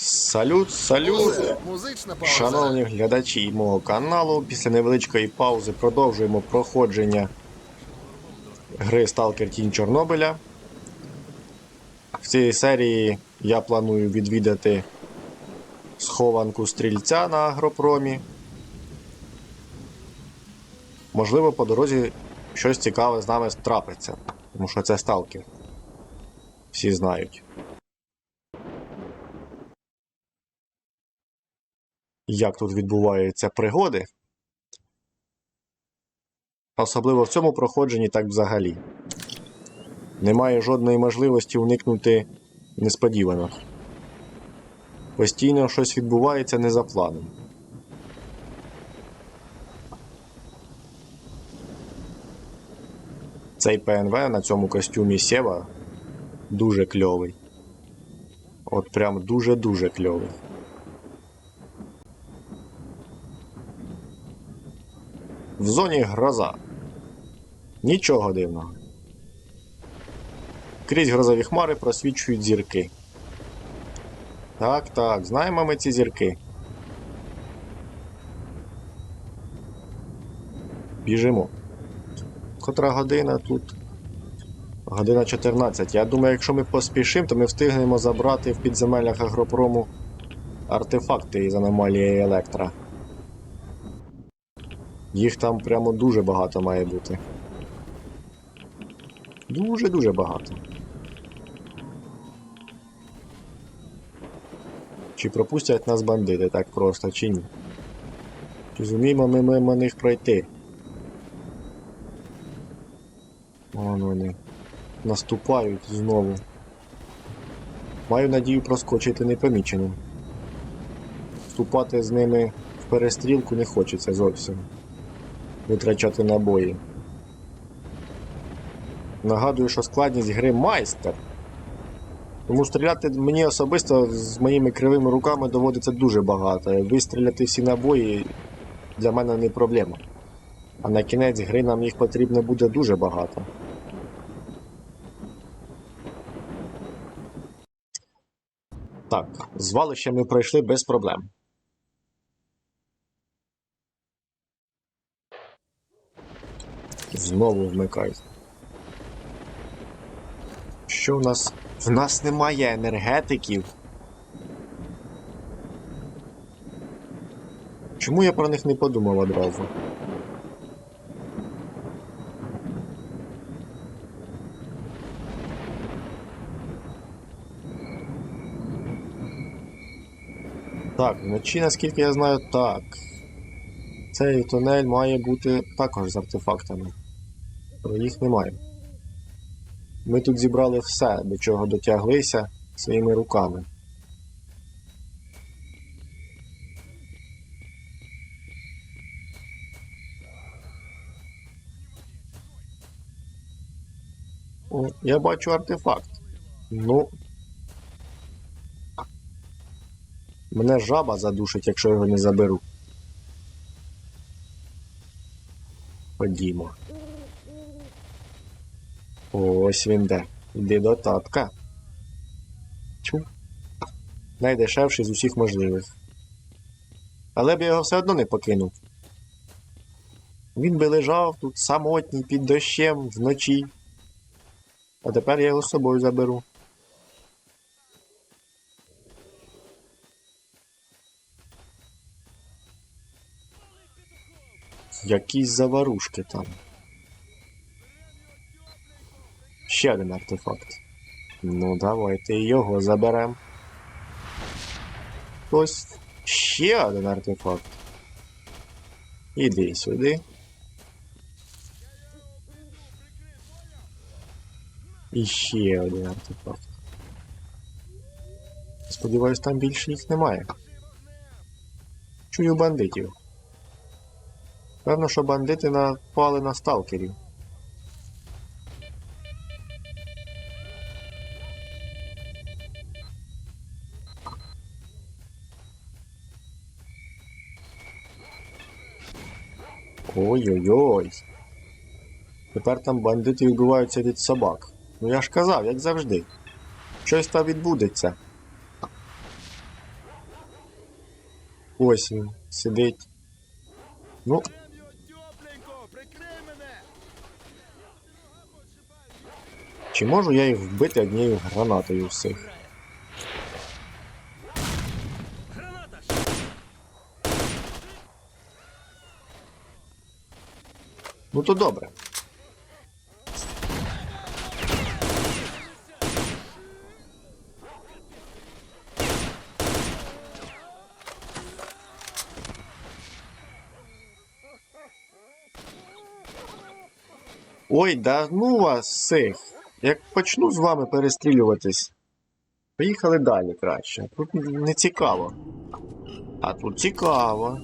Салют, салют! Музична пауза. Шановні глядачі мого каналу, після невеличкої паузи продовжуємо проходження гри Stalker Тінь Чорнобиля. В цій серії я планую відвідати схованку стрільця на агропромі. Можливо, по дорозі щось цікаве з нами трапиться, тому що це сталкер. Всі знають. Як тут відбуваються пригоди. Особливо в цьому проходженні так взагалі. Немає жодної можливості уникнути несподіванок. Постійно щось відбувається не за планом. Цей ПНВ на цьому костюмі Сєва дуже кльовий. От прям дуже-дуже кльовий. В зоні гроза. Нічого дивного. Крізь грозові хмари просвічують зірки. Так, так, знаємо ми ці зірки. Біжимо. Котра година тут? Година 14. Я думаю, якщо ми поспішимо, то ми встигнемо забрати в підземеллях агропрому артефакти із аномалії Електра. Їх там прямо дуже багато має бути. Дуже-дуже багато. Чи пропустять нас бандити так просто, чи ні? Чи зуміємо ми мимо них пройти? Вон вони. Наступають знову. Маю надію проскочити непоміченим. Вступати з ними в перестрілку не хочеться зовсім витрачати набої. Нагадую, що складність гри майстер. Тому стріляти мені особисто з моїми кривими руками доводиться дуже багато. Вистріляти всі набої для мене не проблема. А на кінець гри нам їх потрібно буде дуже багато. Так, звалище ми пройшли без проблем. Знову вмикай. Що в нас? В нас немає енергетиків. Чому я про них не подумав одразу? Так, вночі, наскільки я знаю, так. Цей тунель має бути також з артефактами. Але їх немає. Ми тут зібрали все, до чого дотяглися своїми руками. О, я бачу артефакт. Ну. Мене жаба задушить, якщо його не заберу. Ходімо. Ось він де. Йди до татка. Чу. Найдешевший з усіх можливих. Але б я його все одно не покинув. Він би лежав тут самотній під дощем вночі. А тепер я його з собою заберу. Якісь заварушки там. Ще один артефакт. Ну, давайте його заберемо. Ось ще один артефакт. Іди сюди. І ще один артефакт. Сподіваюсь, там більше їх немає. Чую бандитів. Певно, що бандити напали на сталкерів. Ой-ой-ой. Тепер там бандити відбуваються від собак. Ну я ж казав, як завжди. Щось там відбудеться. Ось він сидить. Ну, чи можу я їх вбити однією гранатою всіх? Ну то добре. Ой, да ну вас всіх. Як почну з вами перестрілюватись. Поїхали далі краще. Тут не цікаво. А тут цікаво.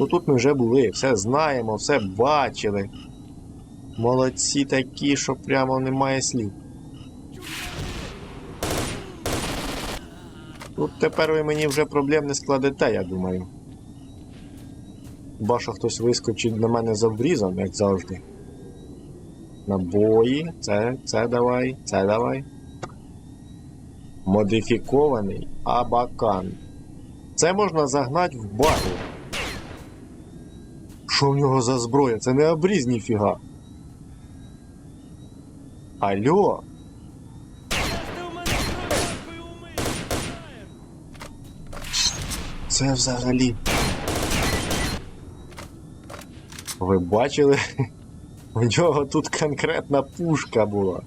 Ну тут ми вже були, все знаємо, все бачили. Молодці такі, що прямо немає слів. Тут тепер ви мені вже проблем не складете, я думаю. Що хтось вискочить на мене за обрізом, як завжди. Набої, це, це давай, це давай. Модифікований абакан. Це можна загнати в багу. Що в нього за зброя? Це не обріз ніфіга. Алло, це взагалі. Ви бачили? У нього тут конкретна пушка була.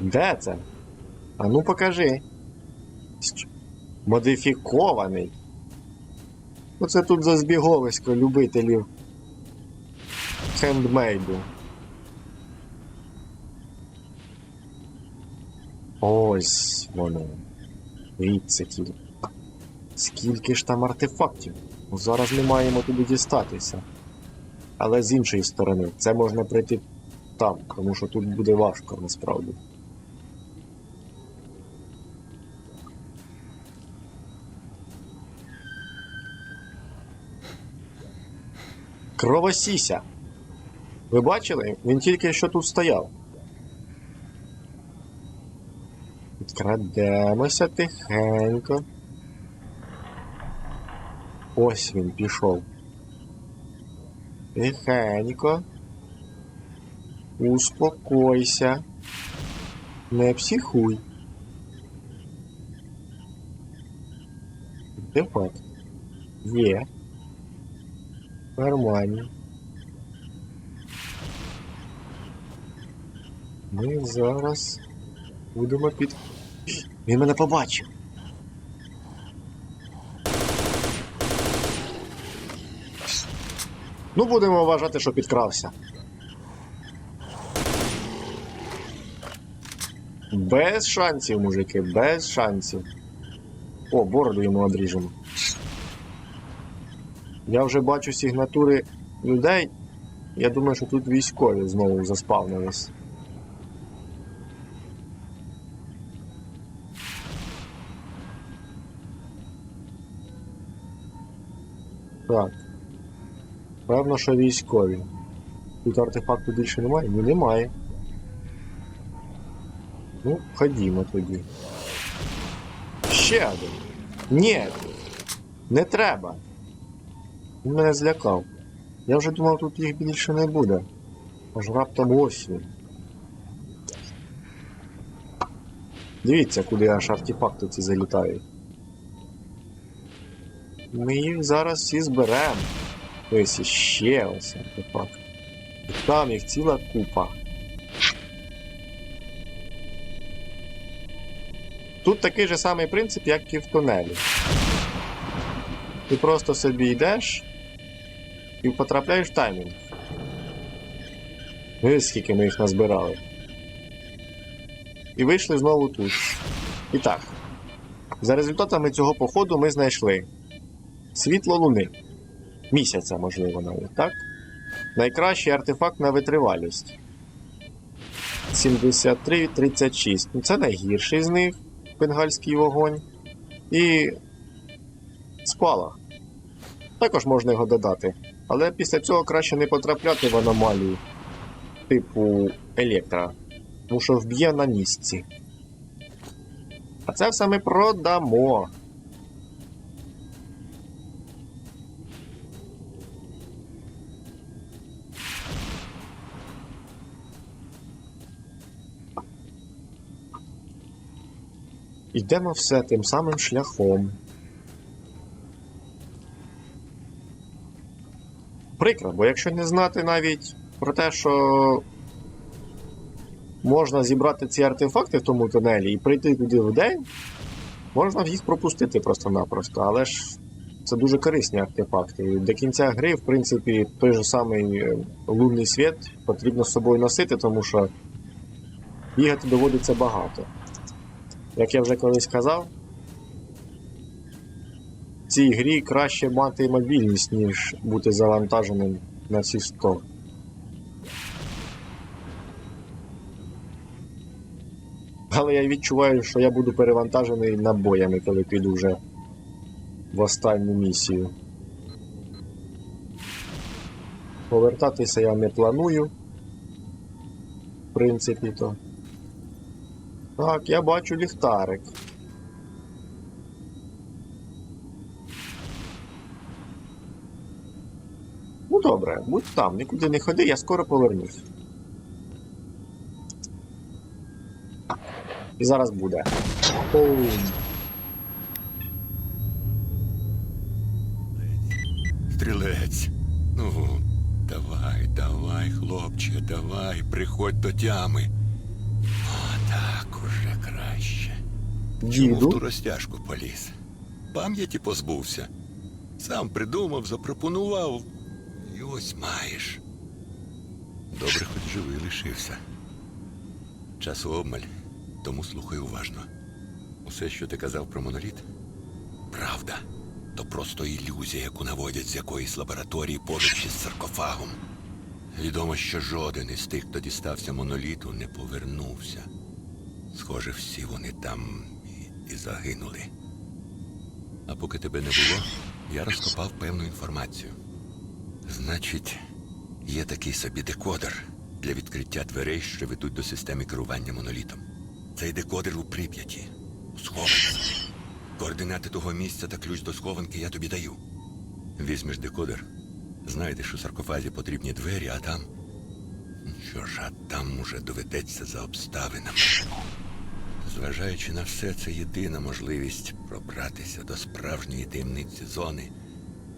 Де це? А ну покажи. Модифікований. Оце тут за збіговисько любителів хендмейду. Ось воно. Дивіться тільки. Скільки ж там артефактів? Ну, Зараз не маємо туди дістатися. Але з іншої сторони, це можна пройти там, тому що тут буде важко насправді. Кровосіся. Ви бачили? Він тільки що тут стояв. Підкрадемося тихенько. Ось він пішов. Тихенько. Успокойся. Не психуй. Артефакт. Є. Нормально. Ми зараз будемо під. Він мене побачив. Ну, будемо вважати, що підкрався. Без шансів, мужики, без шансів. О, бороду йому обріжемо. Я вже бачу сигнатури людей. Я думаю, що тут військові знову заспавнились. Так. Певно, що військові. Тут артефакту більше немає? Ні, немає. Ну, ходімо тоді. Ще один. Ні. Не треба. Він мене злякав. Я вже думав, тут їх більше не буде. Аж раптом ось він. Дивіться, куди аж артефакти ці залітають. Ми їх зараз всі зберемо. Ось іще ось артефакт. Там їх ціла купа. Тут такий же самий принцип, як і в тунелі. Ти просто собі йдеш і потрапляєш в таймінг. Ось скільки ми їх назбирали. І вийшли знову тут. І так. За результатами цього походу ми знайшли світло луни. Місяця, можливо, навіть, так? Найкращий артефакт на витривалість. 73-36. Ну, це найгірший з них. Бенгальський вогонь. І. Спалах. Також можна його додати. Але після цього краще не потрапляти в аномалію типу електра. Тому що вб'є на місці. А це все ми продамо. Йдемо все тим самим шляхом. Прикро, бо якщо не знати навіть про те, що можна зібрати ці артефакти в тому тунелі і прийти туди в день, можна їх пропустити просто-напросто, але ж це дуже корисні артефакти. І До кінця гри, в принципі, той же самий е, лунний світ потрібно з собою носити, тому що бігати доводиться багато. Як я вже колись казав, в цій грі краще мати мобільність, ніж бути завантаженим на всі 100. Але я відчуваю, що я буду перевантажений набоями, коли піду вже в останню місію. Повертатися я не планую. В принципі, то. Так, я бачу ліхтарик. Ну добре, будь там, нікуди не ходи, я скоро повернусь. І зараз буде. Оум. Стрілець. Ну, давай, давай, хлопче, давай, приходь до тями. Чому в ту розтяжку поліз? Пам'яті позбувся. Сам придумав, запропонував. І ось маєш. Добре, хоч живий лишився. Часу обмаль, тому слухай уважно. Усе, що ти казав про моноліт, правда. То просто ілюзія, яку наводять з якоїсь лабораторії поруч із саркофагом. Відомо, що жоден із тих, хто дістався моноліту, не повернувся. Схоже, всі вони там і, загинули. А поки тебе не було, я розкопав певну інформацію. Значить, є такий собі декодер для відкриття дверей, що ведуть до системи керування монолітом. Цей декодер у Прип'яті, у схованці. Координати того місця та ключ до схованки я тобі даю. Візьмеш декодер, знайдеш у саркофазі потрібні двері, а там. Що ж, а там уже доведеться за обставинами. Зважаючи на все, це єдина можливість пробратися до справжньої таємниці зони,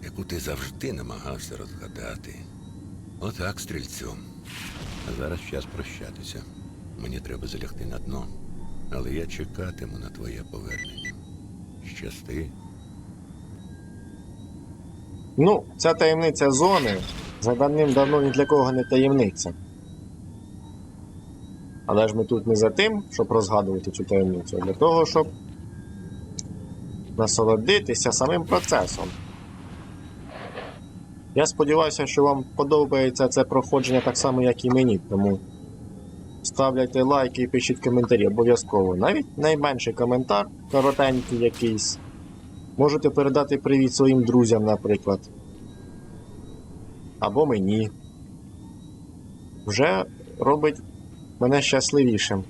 яку ти завжди намагався розгадати. Отак, стрільцю. А зараз час прощатися. Мені треба залягти на дно, але я чекатиму на твоє повернення. Щасти. Ну, ця таємниця зони за давним-давно ні для кого не таємниця. Але ж ми тут не за тим, щоб розгадувати цю таємницю, а для того, щоб насолодитися самим процесом. Я сподіваюся, що вам подобається це проходження так само, як і мені, тому ставляйте лайки і пишіть коментарі обов'язково. Навіть найменший коментар, коротенький якийсь. Можете передати привіт своїм друзям, наприклад. Або мені. Вже робить мене щасливішим.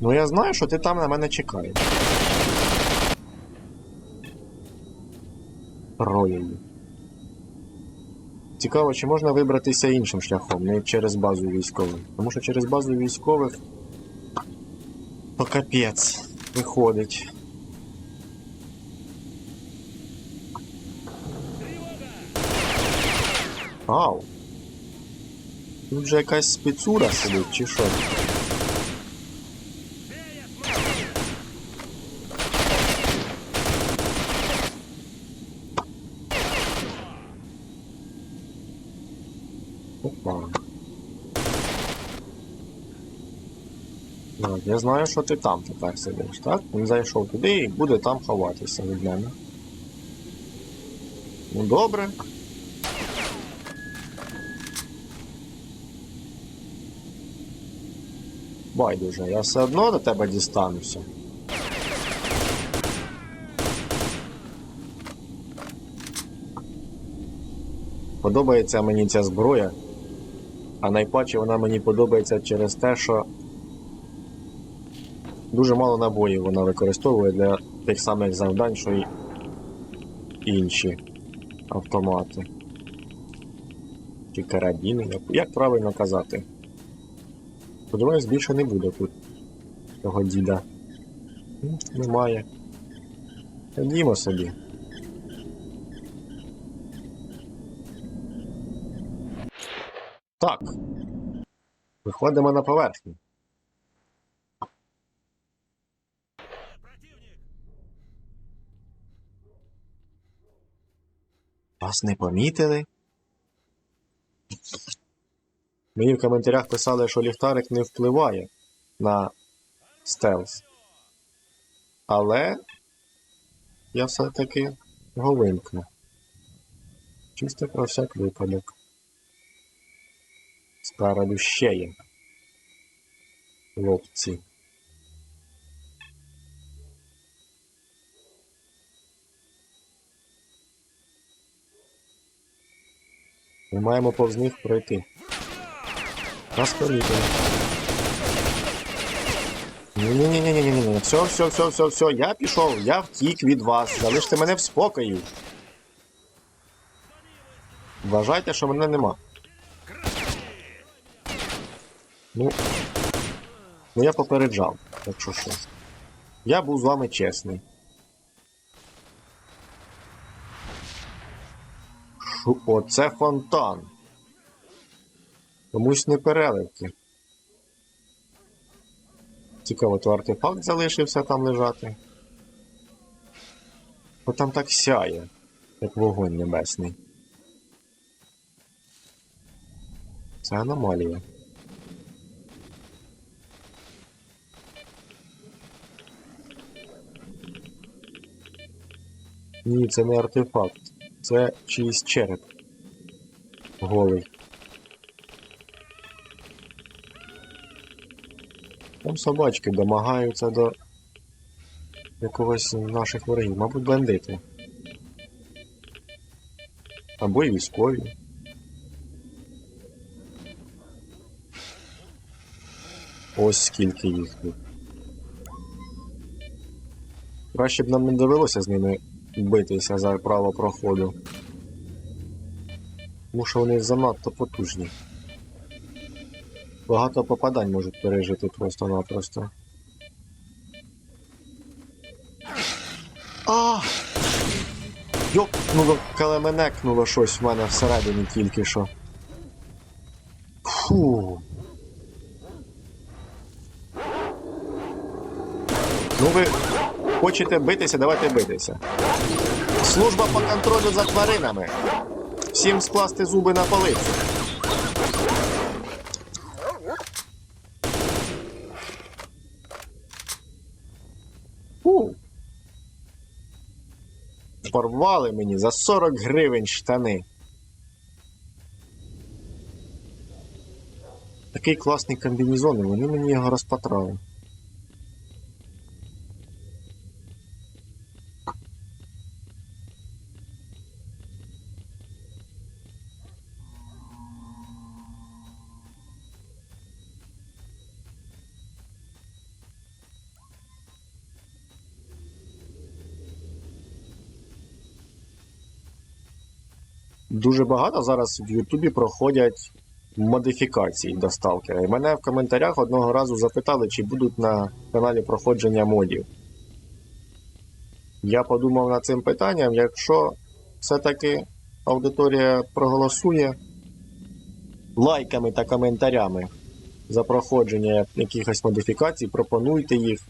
Ну я знаю, що ти там на мене чекаєш. Роялі. Цікаво, чи можна вибратися іншим шляхом, не через базу військових. Тому що через базу військових. То капець виходить. Ау. Тут же якась спецура сидить, чи що? Опа. Так, я знаю, що ти там тепер сидиш, так? Він зайшов туди і буде там ховатися від мене. Ну добре. Байдуже, я все одно до тебе дістануся. Подобається мені ця зброя, а найпаче вона мені подобається через те, що дуже мало набоїв вона використовує для тих самих завдань, що й інші автомати. Чи карабіни, як, правильно казати. Сподіваюсь, більше не буде тут того діда. Немає. Ходімо собі. Так. Виходимо на поверхню. Вас не помітили? Мені в коментарях писали, що ліхтарик не впливає на стелс. Але я все-таки його вимкну. Чисто про всяк випадок. Спереду ще є. Хлопці. Ми маємо повз них пройти. Нас помітили. Ні-ні-ні-ні-ні-ні. Все, все, все, все, все. Я пішов, я втік від вас. Залиште мене в спокою. Вважайте, що мене нема. Ну. Ну я попереджав, якщо що. Я був з вами чесний. Оце фонтан. Комусь не переливки. Цікаво, то артефакт залишився там лежати. Бо там так сяє, як вогонь небесний. Це аномалія. Ні, це не артефакт. Це чийсь череп. Голий. Там собачки домагаються до якогось наших ворогів, мабуть, бандити. Або й військові. Ось скільки їх тут. Краще б нам не довелося з ними битися за право проходу. Тому що вони занадто потужні. Багато попадань можуть пережити просто-напросто. А! Йопнуло, калеменекнуло щось в мене всередині тільки що. Фу. Ну ви хочете битися, давайте битися. Служба по контролю за тваринами. Всім скласти зуби на полицю. Фу. Порвали мені за 40 гривень штани. Такий класний комбінезон, і вони мені його розпатрали. Дуже багато зараз в Ютубі проходять модифікації до сталкера. І мене в коментарях одного разу запитали, чи будуть на каналі проходження модів. Я подумав над цим питанням, якщо все-таки аудиторія проголосує лайками та коментарями за проходження якихось модифікацій, пропонуйте їх.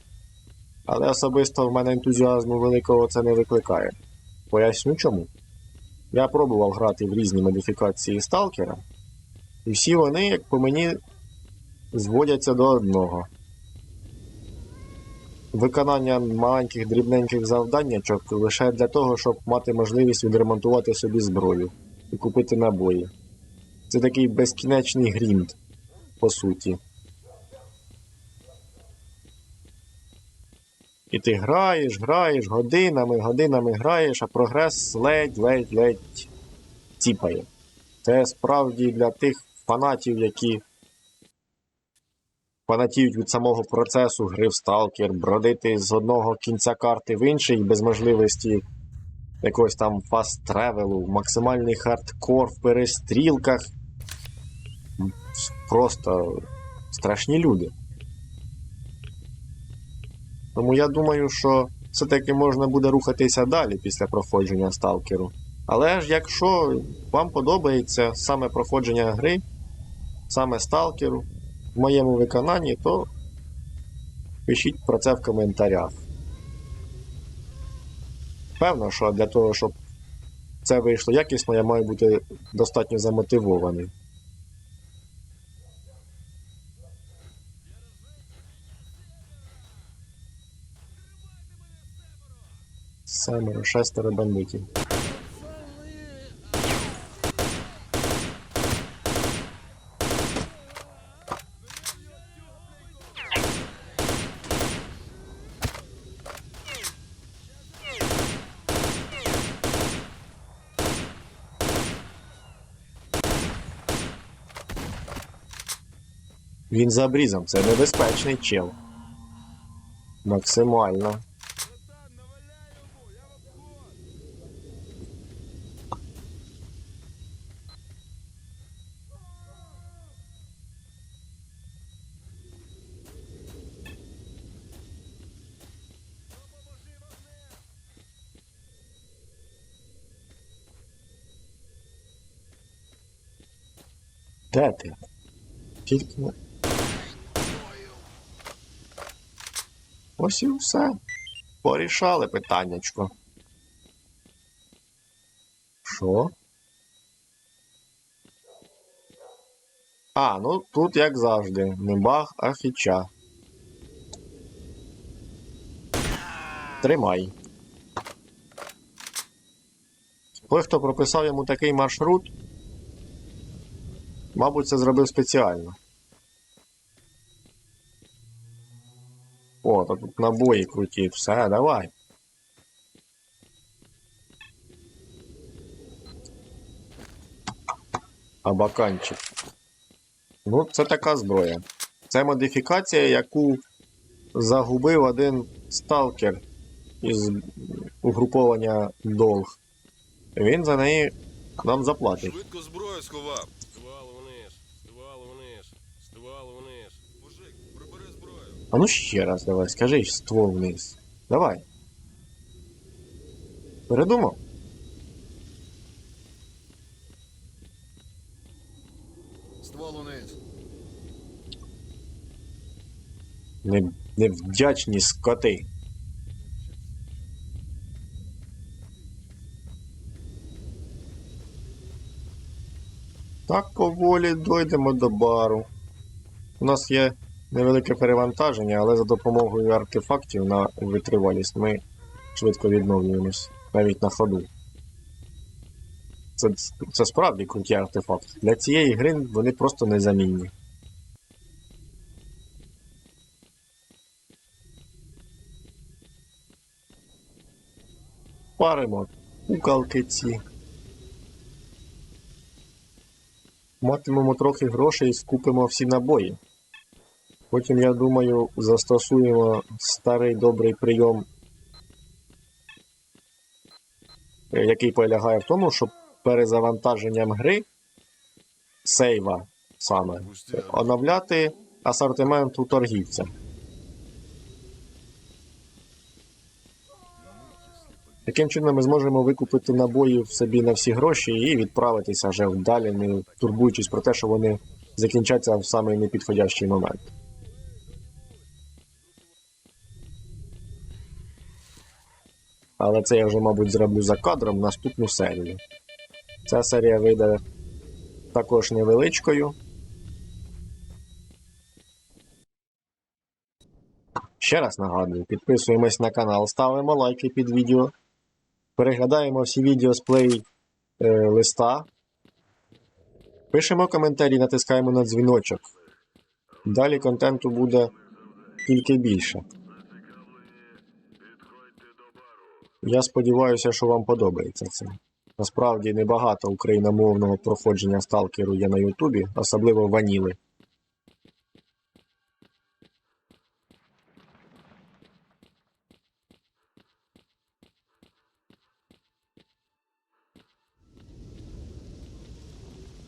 Але особисто в мене ентузіазму великого це не викликає. Поясню чому. Я пробував грати в різні модифікації сталкера, і всі вони, як по мені, зводяться до одного. Виконання маленьких дрібненьких завданнячок лише для того, щоб мати можливість відремонтувати собі зброю і купити набої. Це такий безкінечний грінд, по суті. І ти граєш, граєш, годинами, годинами граєш, а прогрес ледь-ледь-ледь ціпає. Це справді для тих фанатів, які фанатіють від самого процесу гри в Сталкер, бродити з одного кінця карти в інший без можливості якогось там фаст-тревелу, максимальний хардкор в перестрілках просто страшні люди. Тому я думаю, що все-таки можна буде рухатися далі після проходження сталкеру. Але ж якщо вам подобається саме проходження гри, саме сталкеру в моєму виконанні, то пишіть про це в коментарях. Певно, що для того, щоб це вийшло якісно, я маю бути достатньо замотивований. Семеро, шестеро бандитів. Він за обрізом, це небезпечний чел. Максимально. Де ти? Тільки. Ось і все. Порішали питаннячко. Що? А, ну тут як завжди. Не баг, а фіча. Тримай. Той, хто прописав йому такий маршрут, мабуть, це зробив спеціально. О, тут набої круті, все, давай. Абаканчик. Ну, це така зброя. Це модифікація, яку загубив один сталкер із угруповання долг. Він за неї нам заплатить. Швидко зброю сховав. Ствол вниз, ствол вниз, ствол вниз. Мужик, прибери зброю. А ну ще раз давай, скажи ствол вниз. Давай. Передумав? Ствол униз. Не, невдячні скоти. Так поволі дойдемо до бару. У нас є невелике перевантаження, але за допомогою артефактів на витривалість ми швидко відновлюємось, навіть на ходу. Це, це справді круті артефакти. Для цієї гри вони просто незамінні. Паримо кукалки ці. Матимемо трохи грошей і скупимо всі набої. Потім, я думаю, застосуємо старий добрий прийом, е, який полягає в тому, щоб перезавантаженням гри сейва саме оновляти асортимент у торгівця. Таким чином ми зможемо викупити набоїв собі на всі гроші і відправитися вже вдалі, не турбуючись про те, що вони закінчаться в самий непідходящий момент. Але це я вже, мабуть, зроблю за кадром наступну серію. Ця серія вийде також невеличкою. Ще раз нагадую, підписуємось на канал, ставимо лайки під відео, переглядаємо всі відео з плей е, листа, пишемо коментарі, натискаємо на дзвіночок. Далі контенту буде тільки більше. Я сподіваюся, що вам подобається це. Насправді небагато україномовного проходження сталкеру є на Ютубі, особливо ваніли.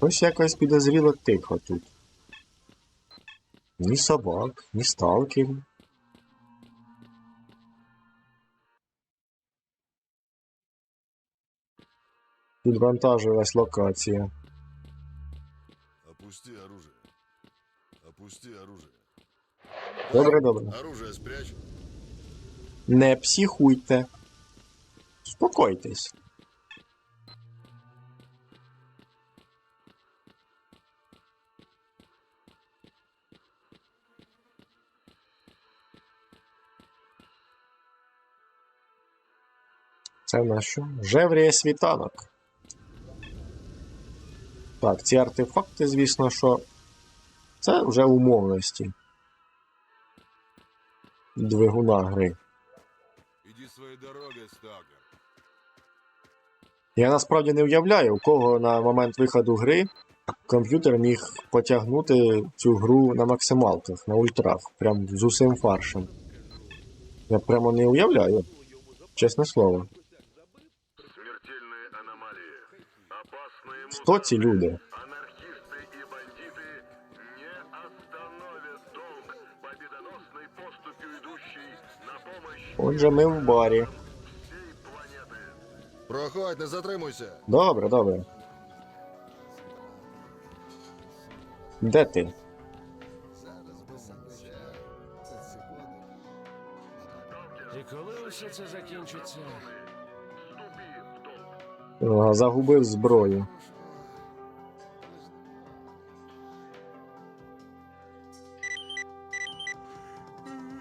Ось якось підозріло тихо тут. Ні собак, ні сталкерів. Підвантажилась локація. Опусти оружие. Опусти оружие. Добре, добре. Оружие спрячь. Не психуйте. Спокойтесь. Це в нас що? Жевріє світанок. Так, ці артефакти, звісно, що це вже умовності. Двигуна гри. Иди своей дорогой, сталкер. Я насправді не уявляю, у кого на момент виходу гри комп'ютер міг потягнути цю гру на максималках, на ультрах, прям з усім фаршем. Я прямо не уявляю. Чесне слово. Идущей на помощь Отже, ми в барі. Проходь, не затримуйся. Добре, добре. Де ти? І коли усе це закінчиться? Загубив зброю.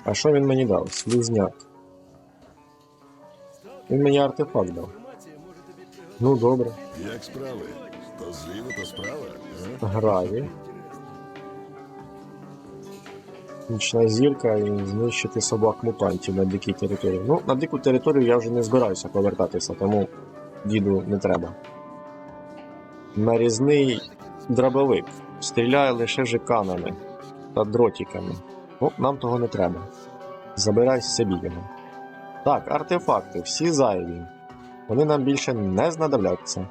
А що він мені дав? Слізняк. Він мені артефакт дав. Ну добре. Як справи? То зліва, то справа. Граві. Нічна зірка і знищити собак-мутантів на дикій території. Ну, на дику територію я вже не збираюся повертатися, тому діду не треба. Нарізний дробовик. Стріляє лише жиканами та дротиками. Ну, нам того не треба. Забирай собі його. Так, артефакти, всі зайві. Вони нам більше не знадобляться.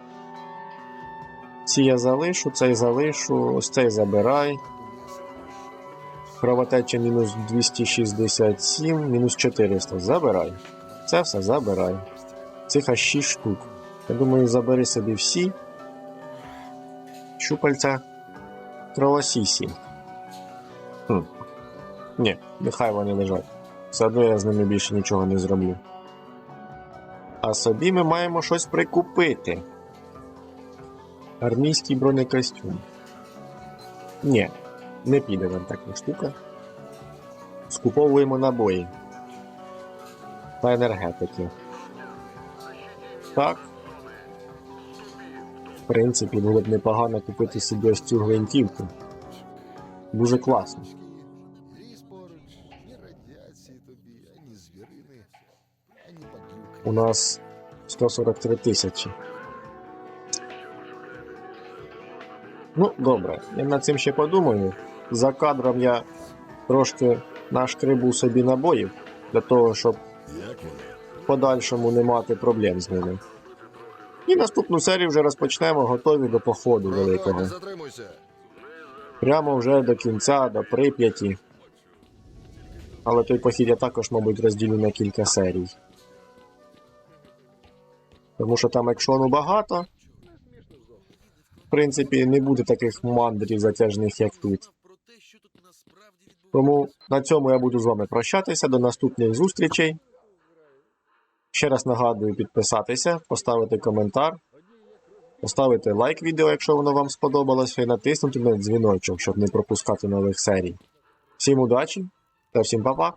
Ці я залишу, цей залишу, ось цей забирай. Кровотеча мінус 267, мінус 400. Забирай. Це все забирай. Цих аж 6 штук. Я думаю, забери собі всі. Щупальця кровосісі. Хм. Ні, нехай вони лежать. Все одно я з ними більше нічого не зроблю. А собі ми маємо щось прикупити. Армійський бронекостюм. Ні, не піде нам така штука. Скуповуємо набої. Та енергетики. Так. В принципі, було б непогано купити собі ось цю гвинтівку. Дуже класно. У нас 143 тисячі. Ну, добре, я над цим ще подумаю. За кадром я трошки нашкребу собі набоїв для того, щоб в подальшому не мати проблем з ними. І наступну серію вже розпочнемо готові до походу великого. Прямо вже до кінця, до Прип'яті. Але той похід я також, мабуть, розділю на кілька серій. Тому що там екшону багато. В принципі, не буде таких мандрів затяжних, як тут. Тому на цьому я буду з вами прощатися. До наступних зустрічей. Ще раз нагадую підписатися, поставити коментар, поставити лайк відео, якщо воно вам сподобалось, і натиснути на дзвіночок, щоб не пропускати нових серій. Всім удачі та всім па-па!